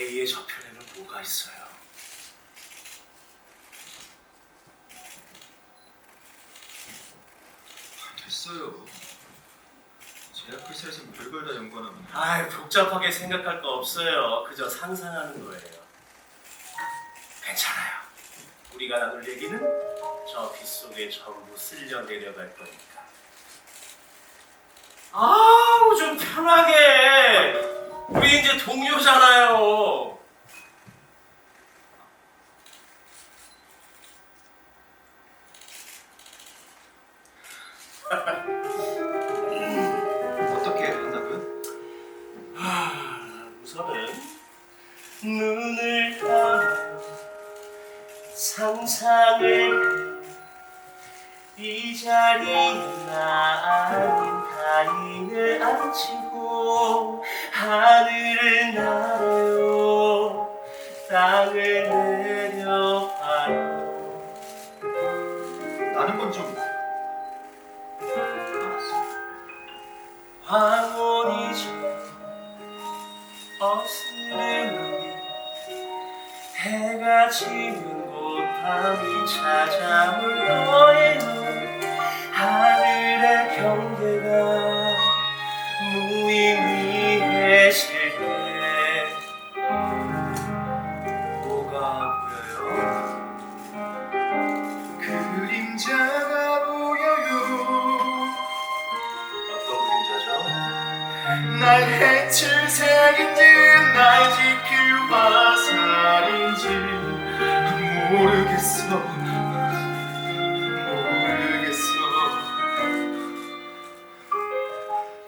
대의의 저편에는 뭐가 있어요? 됐어요. 제약 회사에서 별걸 다 연구하나 아이 복잡하게 생각할 거 없어요. 그저 상상하는 거예요. 괜찮아요. 우리가 나눌 얘기는 저 빗속에 전부 쓸려 내려갈 거니까. 아우 좀 편하게. 우리 이제 동료잖아요. 어떻게 한다고요? 우선은 눈을 감아 상상을 이 자리에 나 아닌 타인을 앉히고 하늘을 날아요 땅을 내려봐요. 나는 건좀 해가 지는 곳 밤이 찾아올 거예요 날 해칠 색인지 날 지킬 화살인지 모르겠어. 모르겠어.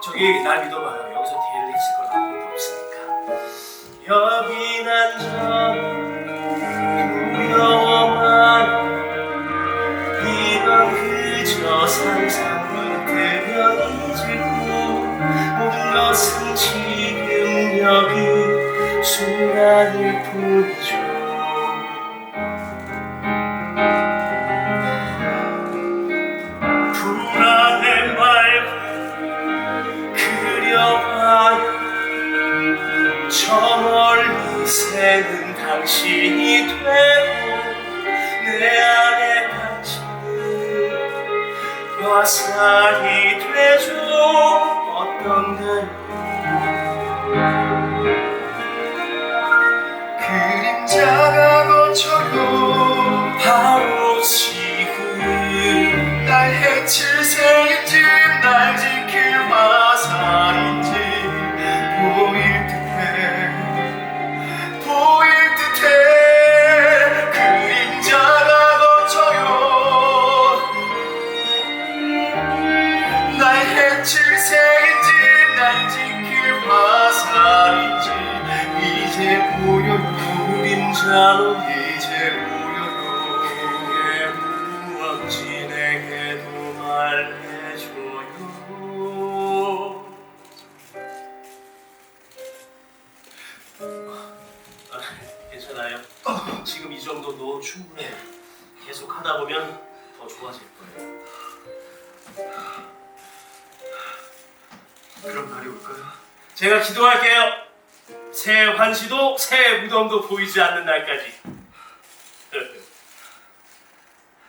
저기 날 믿어봐요. 여기서 뒤를 해칠 건 아무것도 없으니까. 여긴 앉아 당신이 되고 내 안에 당신은 화살이 되죠 어떤가요 그림자 새인지 날 지킬 화살인지. 이제 보여요 그림자로 이제 보여요 그게 내게도 말해줘요. 아, 괜찮아요. 지금 이 정도도 충분해요. 계속 하다 보면 더 좋아질 거예요 그런 날이 올까요? 제가 기도할게요. 새 환시도 새 무덤도 보이지 않는 날까지. 네.